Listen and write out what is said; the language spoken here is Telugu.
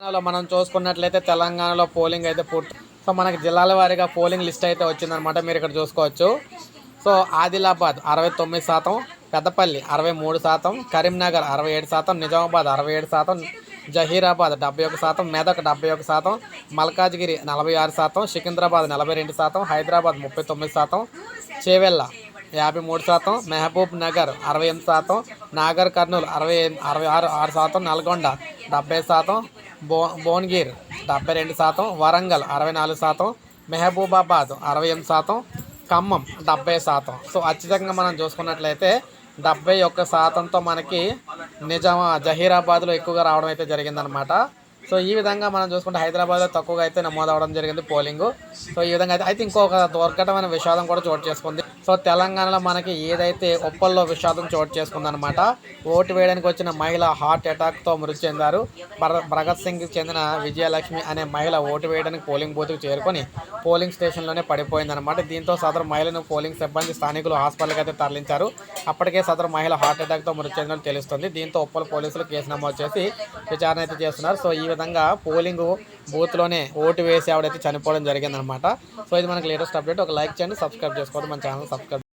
తెలంగాణలో మనం చూసుకున్నట్లయితే తెలంగాణలో పోలింగ్ అయితే పూర్తి సో మనకి జిల్లాల వారీగా పోలింగ్ లిస్ట్ అయితే వచ్చిందనమాట మీరు ఇక్కడ చూసుకోవచ్చు. సో ఆదిలాబాద్ అరవై తొమ్మిది శాతం పెద్దపల్లి అరవై మూడు శాతం కరీంనగర్ అరవై ఏడు శాతం నిజామాబాద్ అరవై ఏడు శాతం జహీరాబాద్ డెబ్బై ఒక శాతం మెదక్ డెబ్బై ఒక శాతం మల్కాజ్గిరి నలభై ఆరు శాతం సికింద్రాబాద్ నలభై రెండు శాతం హైదరాబాద్ ముప్పై తొమ్మిది శాతం చేవెళ్ళ యాభై మూడు శాతం మహబూబ్ నగర్ అరవై ఎనిమిది శాతం నాగర్ కర్నూలు అరవై అరవై ఆరు ఆరు శాతం నల్గొండ డెబ్బై శాతం భో భువనగిర్ డెబ్బై రెండు శాతం వరంగల్ అరవై నాలుగు శాతం మెహబూబాబాద్ అరవై ఎనిమిది శాతం ఖమ్మం డెబ్బై శాతం. సో ఖచ్చితంగా మనం చూసుకున్నట్లయితే డెబ్బై ఒక్క శాతంతో మనకి నిజామా జహీరాబాద్లో ఎక్కువగా రావడం అయితే జరిగిందనమాట సో ఈ విధంగా మనం చూసుకుంటే హైదరాబాద్లో తక్కువగా అయితే నమోదు జరిగింది పోలింగ్. సో ఈ విధంగా అయితే అయితే ఇంకొక దుర్ఘటమైన విషాదం కూడా చోటు చేసుకుంది. సో తెలంగాణలో మనకి ఏదైతే ఉప్పల్లో విషాదం చోటు చేసుకుందనమాట ఓటు వేయడానికి వచ్చిన మహిళ హార్ట్ అటాక్తో మృతి చెందారు. భర- భగత్ సింగ్కి చెందిన విజయలక్ష్మి అనే మహిళ ఓటు వేయడానికి పోలింగ్ బూత్కు చేరుకొని పోలింగ్ స్టేషన్లోనే పడిపోయిందనమాట దీంతో సదరు మహిళను పోలింగ్ సిబ్బంది స్థానికులు హాస్పిటల్కి అయితే తరలించారు. అప్పటికే సదరు మహిళ హార్ట్ అటాక్తో మృతి చెందినట్టు తెలుస్తుంది. దీంతో ఉప్పల్ పోలీసులు కేసు నమోదు చేసి విచారణ అయితే చేస్తున్నారు. సో ఈ విధంగా పోలింగ్ బూత్లోనే ఓటు వేసి ఆవిడైతే చనిపోవడం జరిగిందనమాట. సో ఇది మనకి లేటెస్ట్ అప్డేట్. ఒక లైక్ చేయండి సబ్స్క్రైబ్ చేసుకోండి మన ఛానల్ సబ్స్క్రైబ్